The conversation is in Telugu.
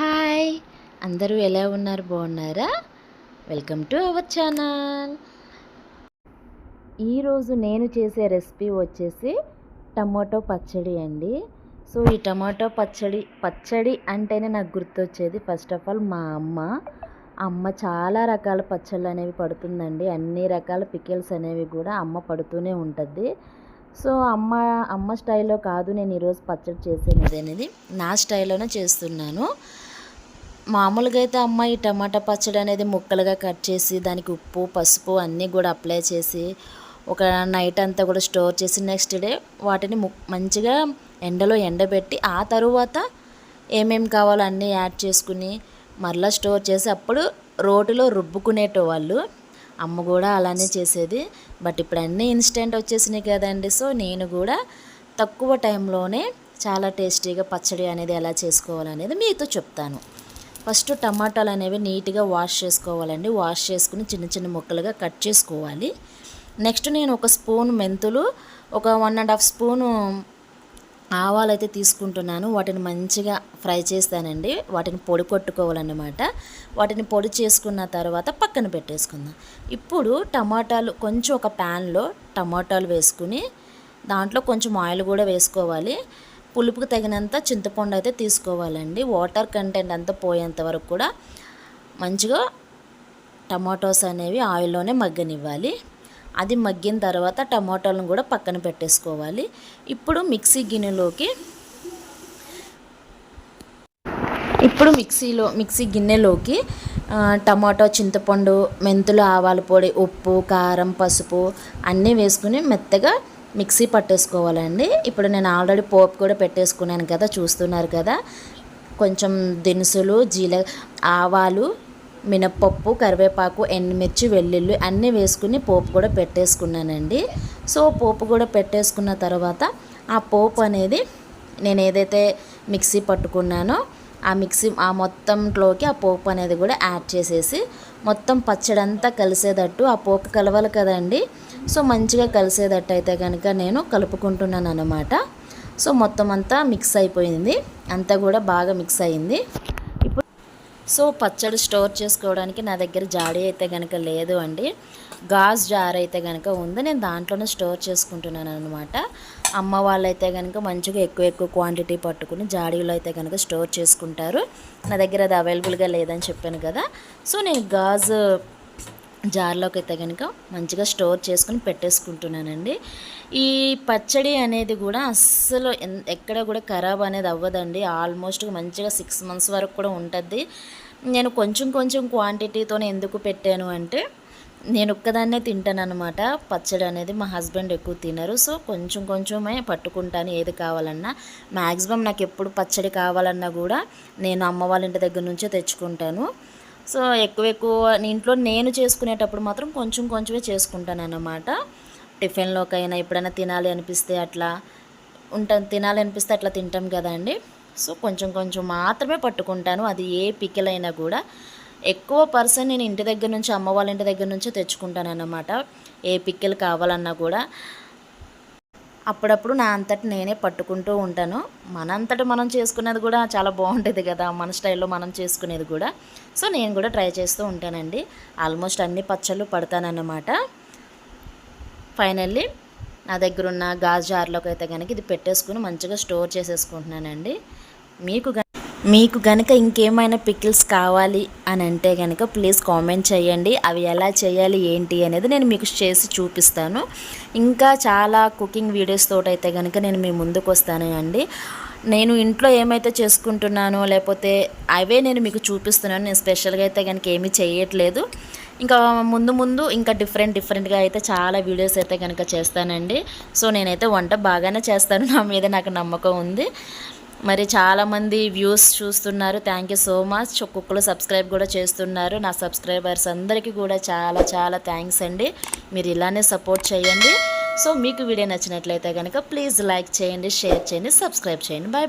హాయ్. అందరూ ఎలా ఉన్నారు? బాగున్నారా? Welcome to our channel. ఈరోజు నేను చేసే రెసిపీ వచ్చేసి టమాటో పచ్చడి అండి. సో ఈ టమాటో పచ్చడి పచ్చడి అంటేనే నాకు గుర్తొచ్చేది. ఫస్ట్ ఆఫ్ ఆల్ మా అమ్మ. అమ్మ చాలా రకాల పచ్చళ్ళు అనేవి పడుతుందండి. అన్ని రకాల పికిల్స్ అనేవి కూడా అమ్మ పడుతూనే ఉంటుంది. సో అమ్మ అమ్మ స్టైల్లో కాదు నేను ఈరోజు పచ్చడి చేసేది అనేది. నా స్టైల్లోనే చేస్తున్నాను. మామూలుగా అయితే అమ్మ ఈ టమాటా పచ్చడి అనేది ముక్కలుగా కట్ చేసి దానికి ఉప్పు పసుపు అన్నీ కూడా అప్లై చేసి ఒక నైట్ అంతా కూడా స్టోర్ చేసి నెక్స్ట్ డే వాటిని మంచిగా ఎండలో ఎండబెట్టి ఆ తరువాత ఏమేమి కావాలో అన్నీ యాడ్ చేసుకుని మరలా స్టోర్ చేసి అప్పుడు రోటిలో రుబ్బుకునేటోవాళ్ళు అమ్మ కూడా అలానే చేసేది. బట్ ఇప్పుడు అన్నీ ఇన్స్టెంట్ వచ్చేసినాయి కదండి. సో నేను కూడా తక్కువ టైంలోనే చాలా టేస్టీగా పచ్చడి అనేది ఎలా చేసుకోవాలనేది మీతో చెప్తాను. ఫస్ట్ టమాటాలు అనేవి నీట్గా వాష్ చేసుకోవాలండి. వాష్ చేసుకుని చిన్న చిన్న ముక్కలుగా కట్ చేసుకోవాలి. నెక్స్ట్ నేను ఒక స్పూన్ మెంతులు ఒక వన్ అండ్ హాఫ్ స్పూను ఆవాలు అయితే తీసుకుంటున్నాను. వాటిని మంచిగా ఫ్రై చేస్తానండి. వాటిని పొడి కొట్టుకోవాలన్నమాట. వాటిని పొడి చేసుకున్న తర్వాత పక్కన పెట్టేసుకుందాం. ఇప్పుడు టమాటాలు కొంచెం ఒక ప్యాన్లో టమాటాలు వేసుకుని దాంట్లో కొంచెం ఆయిల్ కూడా వేసుకోవాలి. పులుపుకు తగినంత చింతపండు అయితే తీసుకోవాలండి. వాటర్ కంటెంట్ అంతా పోయేంత వరకు కూడా మంచిగా టమాటోస్ అనేవి ఆయిల్లోనే మగ్గనివ్వాలి. అది మగ్గిన తర్వాత టమాటోలను కూడా పక్కన పెట్టేసుకోవాలి. ఇప్పుడు మిక్సీ గిన్నెలోకి ఇప్పుడు మిక్సీలో మిక్సీ గిన్నెలోకి టమాటో చింతపండు మెంతులు ఆవాల పొడి ఉప్పు కారం పసుపు అన్నీ వేసుకుని మెత్తగా మిక్సీ పట్టేసుకోవాలండి. ఇప్పుడు నేను ఆల్రెడీ పోపు కూడా పెట్టేసుకున్నాను కదా చూస్తున్నారు కదా. కొంచెం దినుసులు జీల ఆవాలు మినప్పప్పు కరివేపాకు ఎండుమిర్చి వెల్లుల్లి అన్నీ వేసుకుని పోపు కూడా పెట్టేసుకున్నానండి. సో పోపు కూడా పెట్టేసుకున్న తర్వాత ఆ పోపు అనేది నేను ఏదైతే మిక్సీ పట్టుకున్నానో ఆ మిక్సీ ఆ మొత్తంలోకి ఆ పోపు అనేది కూడా యాడ్ చేసేసి మొత్తం పచ్చడి అంతా కలిసేటట్టు ఆ పోపు కలవాలి కదండి. సో మంచిగా కలిసేటట్టు అయితే కనుక నేను కలుపుకుంటున్నాను అనమాట సో మొత్తం అంతా మిక్స్ అయిపోయింది. అంతా కూడా బాగా మిక్స్ అయింది. ఇప్పుడు సో పచ్చడి స్టోర్ చేసుకోవడానికి నా దగ్గర జాడీ అయితే కనుక లేదు అండి. గాజ్ జార్ అయితే కనుక ఉంది నేను దాంట్లోనే స్టోర్ చేసుకుంటున్నాను అనమాట అమ్మ వాళ్ళైతే కనుక మంచిగా ఎక్కువ ఎక్కువ క్వాంటిటీ పట్టుకుని జాడీలో అయితే కనుక స్టోర్ చేసుకుంటారు. నా దగ్గర అది అవైలబుల్గా లేదని చెప్పాను కదా. సో నేను గాజు జార్లోకి అయితే కనుక మంచిగా స్టోర్ చేసుకుని పెట్టేసుకుంటున్నానండి. ఈ పచ్చడి అనేది కూడా అస్సలు ఎక్కడ కూడా ఖరాబ్ అనేది అవ్వదండి. ఆల్మోస్ట్ మంచిగా సిక్స్ మంత్స్ వరకు కూడా ఉంటుంది. నేను కొంచెం కొంచెం క్వాంటిటీతోనే ఎందుకు పెట్టాను అంటే నేను ఒక్కదాన్నే తింటాను అనమాట పచ్చడి అనేది మా హస్బెండ్ ఎక్కువ తినరు. సో కొంచెం కొంచెమే పట్టుకుంటాను ఏది కావాలన్నా. మ్యాక్సిమం నాకు ఎప్పుడు పచ్చడి కావాలన్నా కూడా నేను అమ్మ వాళ్ళ ఇంటి దగ్గర నుంచే తెచ్చుకుంటాను. సో ఎక్కువ ఎక్కువ ఇంట్లో నేను చేసుకునేటప్పుడు మాత్రం కొంచెం కొంచెమే చేసుకుంటాను అన్నమాట టిఫిన్లోకైనా ఎప్పుడైనా తినాలి అనిపిస్తే అట్లా ఉంటాం తినాలి అనిపిస్తే అట్లా తింటాం కదండి. సో కొంచెం కొంచెం మాత్రమే పట్టుకుంటాను. అది ఏ పికిలైనా కూడా. ఎక్కువ పర్సన్ నేను ఇంటి దగ్గర నుంచి అమ్మ వాళ్ళ ఇంటి దగ్గర నుంచి తెచ్చుకుంటాను అనమాట ఏ పిక్కెలు కావాలన్నా కూడా. అప్పుడప్పుడు నా అంతటి నేనే పట్టుకుంటూ ఉంటాను. మనంతటి మనం చేసుకునేది కూడా చాలా బాగుంటుంది కదా. మన స్టైల్లో మనం చేసుకునేది కూడా. సో నేను కూడా ట్రై చేస్తూ ఉంటానండి. ఆల్మోస్ట్ అన్ని పచ్చళ్ళు పడతానన్నమాట. ఫైనల్లీ నా దగ్గర ఉన్న గాజు జార్లోకి అయితే కనుక ఇది పెట్టేసుకుని మంచిగా స్టోర్ చేసేసుకుంటున్నానండి. మీకు మీకు గనక ఇంకేమైనా పికిల్స్ కావాలి అని అంటే కనుక ప్లీజ్ కామెంట్ చేయండి. అవి ఎలా చేయాలి ఏంటి అనేది నేను మీకు చేసి చూపిస్తాను. ఇంకా చాలా కుకింగ్ వీడియోస్ తోటైతే కనుక నేను మీ ముందుకు వస్తాను అండి. నేను ఇంట్లో ఏమైతే చేసుకుంటున్నానో లేకపోతే అవే నేను మీకు చూపిస్తున్నాను. నేను స్పెషల్గా అయితే కనుక ఏమీ చేయట్లేదు. ఇంకా ముందు ముందు ఇంకా డిఫరెంట్ డిఫరెంట్గా అయితే చాలా వీడియోస్ అయితే కనుక చేస్తానండి. సో నేనైతే వంట బాగానే చేస్తాను. నా మీద నాకు నమ్మకం ఉంది. మరి చాలామంది వ్యూస్ చూస్తున్నారు. థ్యాంక్ యూ సో మచ్ ఒక్కొక్కరు సబ్స్క్రైబ్ కూడా చేస్తున్నారు. నా సబ్స్క్రైబర్స్ అందరికీ కూడా చాలా చాలా థ్యాంక్స్ అండి. మీరు ఇలానే సపోర్ట్ చేయండి. సో మీకు వీడియో నచ్చినట్లయితే కనుక ప్లీజ్ లైక్ చేయండి షేర్ చేయండి సబ్స్క్రైబ్ చేయండి. Bye bye